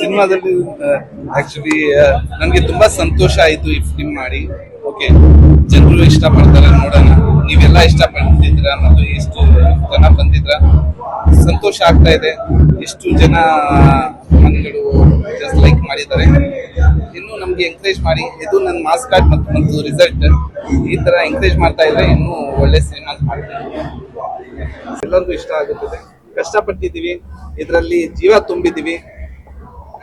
ಸಿನಿಮಾದಲ್ಲಿ ಆಕ್ಚುಲಿ ನನಗೆ ತುಂಬಾ ಸಂತೋಷ ಆಯಿತು ಈ ಫಿಲ್ಮ್ ಮಾಡಿ. ಓಕೆ ಜನರು ಇಷ್ಟ ಪಡ್ತಾರೆ ನೋಡೋಣ. ನೀವೆಲ್ಲ ಇಷ್ಟ ಪಡ್ತಿದ್ರ ಮತ್ತು ಎಷ್ಟು ಜನ ಬಂದಿದ್ರ? ಸಂತೋಷ ಆಗ್ತಾ ಇದೆ. ಎಷ್ಟು ಜನ ಮನೆಗಳು ಜಸ್ಟ್ ಲೈಕ್ ಮಾಡಿದ್ದಾರೆ. ಇನ್ನು ನಮಗೆ ಎಂಕರೇಜ್ ಮಾಡಿ. ಇದು ನನ್ನ ಮಾಸ್ ಕಾರ್ಡ್ ಮತ್ತು ಮತ್ತು ರಿಸಲ್ಟ್ ಈ ತರ ಎಂಕರೇಜ್ ಮಾಡ್ತಾ ಇದ್ರೆ ಇನ್ನೂ ಒಳ್ಳೆ ಸಿನಿಮಾ ಮಾಡ್ತೀವಿ ಎಲ್ಲರಿಗೂ ಇಷ್ಟ ಆಗುತ್ತದೆ. ಕಷ್ಟಪಟ್ಟಿದ್ದೀವಿ. ಇದರಲ್ಲಿ ಜೀವ ತುಂಬಿದ್ದೀವಿ.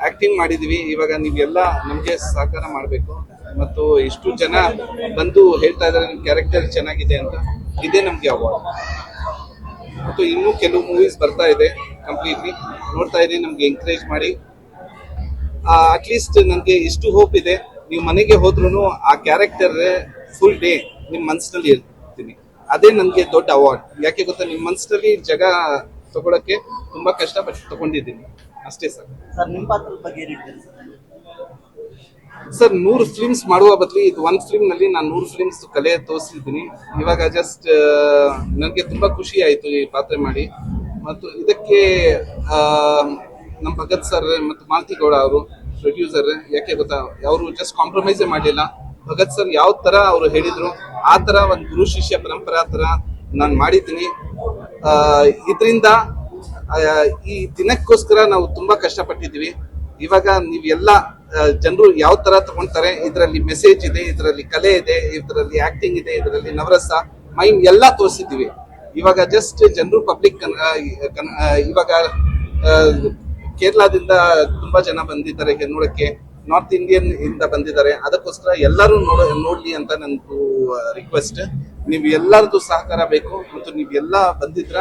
ಆಕ್ಟಿಂಗ್ ಮಾಡಿದೀವಿ. ಇವಾಗ ನೀವೆಲ್ಲ ನಮಗೆ ಸಹಕಾರ ಮಾಡಬೇಕು. ಮತ್ತು ಇಷ್ಟು ಜನ ಬಂದು ಹೇಳ್ತಾ ಇದ್ದಾರೆ, ನಿಮ್ಮ ಕ್ಯಾರೆಕ್ಟರ್ ಚೆನ್ನಾಗಿದೆ ಅಂತ. ಇದೇ ನಮಗೆ ಅವಾರ್ಡ್ ಮತ್ತು ಇನ್ನೂ ಕೆಲವು ಮೂವೀಸ್ ಬರ್ತಾ ಇದೆ ಕಂಪ್ಲೀಟ್ಲಿ ನೋಡ್ತಾ ಇದ್ದೀನಿ ನಮಗೆ ಎಂಕರೇಜ್ ಮಾಡಿ. ಅಟ್ಲೀಸ್ಟ್ ನನಗೆ ಇಷ್ಟು ಹೋಪ್ ಇದೆ. ನೀವು ಮನೆಗೆ ಹೋದ್ರೂ ಆ ಕ್ಯಾರೆಕ್ಟರ್ ಫುಲ್ ಡೇ ನಿಮ್ಮ ಮನಸ್ಸಿನಲ್ಲಿ ಇರ್ತೀನಿ. ಅದೇ ನನಗೆ ದೊಡ್ಡ ಅವಾರ್ಡ್ ಯಾಕೆ ಗೊತ್ತಾ? ನಿಮ್ಮ ಮನಸ್ಸಿನಲ್ಲಿ ಜಾಗ ತಗೊಳಕ್ಕೆ ತುಂಬಾ ಕಷ್ಟಪಟ್ಟು ತಗೊಂಡಿದ್ದೀನಿ. ಅಷ್ಟೇ ಸರ್. ಸರ್ ನಿಮ್ಮ ಪಾತ್ರದ ಬಗ್ಗೆ ಏನ್ ಹೇಳ್ತೀರಿ ಸರ್? ಸರ್ ನೂರು ಫಿಲ್ಮ್ಸ್ ಮಾಡುವ ಬದಲು ಇದು ಒಂದು ಫಿಲ್ಮ್ನಲ್ಲಿ ನಾನು ನೂರು ಫಿಲ್ಮ್ಸ್ ಕಲೆ ತೋರಿಸಿದ್ದೀನಿ. ಇವಾಗ ಜಸ್ಟ್ ನನಗೆ ತುಂಬಾ ಖುಷಿ ಆಯಿತು ಈ ಪಾತ್ರೆ ಮಾಡಿ. ಮತ್ತು ಇದಕ್ಕೆ ಆ, ನಮ್ಮ ಭಗತ್ ಸರ್ ಮತ್ತು ಮಾಲತಿ ಗೌಡ ಅವರು ಪ್ರೊಡ್ಯೂಸರ್ ಯಾಕೆ ಗೊತ್ತಾ? ಅವರು ಜಸ್ಟ್ ಕಾಂಪ್ರಮೈಸೇ ಮಾಡಲಿಲ್ಲ. ಭಗತ್ ಸರ್ ಯಾವ ಥರ ಅವರು ಹೇಳಿದ್ರು ಆ ತರ ಒಂದು ಗುರು ಶಿಷ್ಯ ಪರಂಪರಾ ತರ ನಾನು ಮಾಡಿದ್ದೀನಿ. ಇದರಿಂದ ಈ ದಿನಕ್ಕೋಸ್ಕರ ನಾವು ತುಂಬಾ ಕಷ್ಟಪಟ್ಟಿದ್ದೀವಿ. ಇವಾಗ ನೀವೆಲ್ಲ ಜನರು ಯಾವ ತರ ತಗೊಳ್ತಾರೆ ಇದರಲ್ಲಿ ಮೆಸೇಜ್ ಇದೆ, ಇದರಲ್ಲಿ ಕಲೆ ಇದೆ, ಇದರಲ್ಲಿ ಆ್ಯಕ್ಟಿಂಗ್ ಇದೆ, ಇದರಲ್ಲಿ ನವರಸ, ಮೈಮ್ ಎಲ್ಲ ತೋರಿಸಿದ್ದೀವಿ. ಇವಾಗ ಜಸ್ಟ್ ಜನರು ಪಬ್ಲಿಕ್ ಇವಾಗ ಕೇರಳದಿಂದ ತುಂಬಾ ಜನ ಬಂದಿದ್ದಾರೆ ನೋಡೋಕ್ಕೆ ನಾರ್ತ್ ಇಂಡಿಯನ್ ಇಂದ ಬಂದಿದ್ದಾರೆ. ಅದಕ್ಕೋಸ್ಕರ ಎಲ್ಲರೂ ನೋಡ, ನೋಡಲಿ ಅಂತ ನಂದು ರಿಕ್ವೆಸ್ಟ್ ನೀವು ಎಲ್ಲರದ್ದು ಸಹಕಾರ ಬೇಕು ಮತ್ತು ನೀವೆಲ್ಲ ಬಂದಿದ್ರ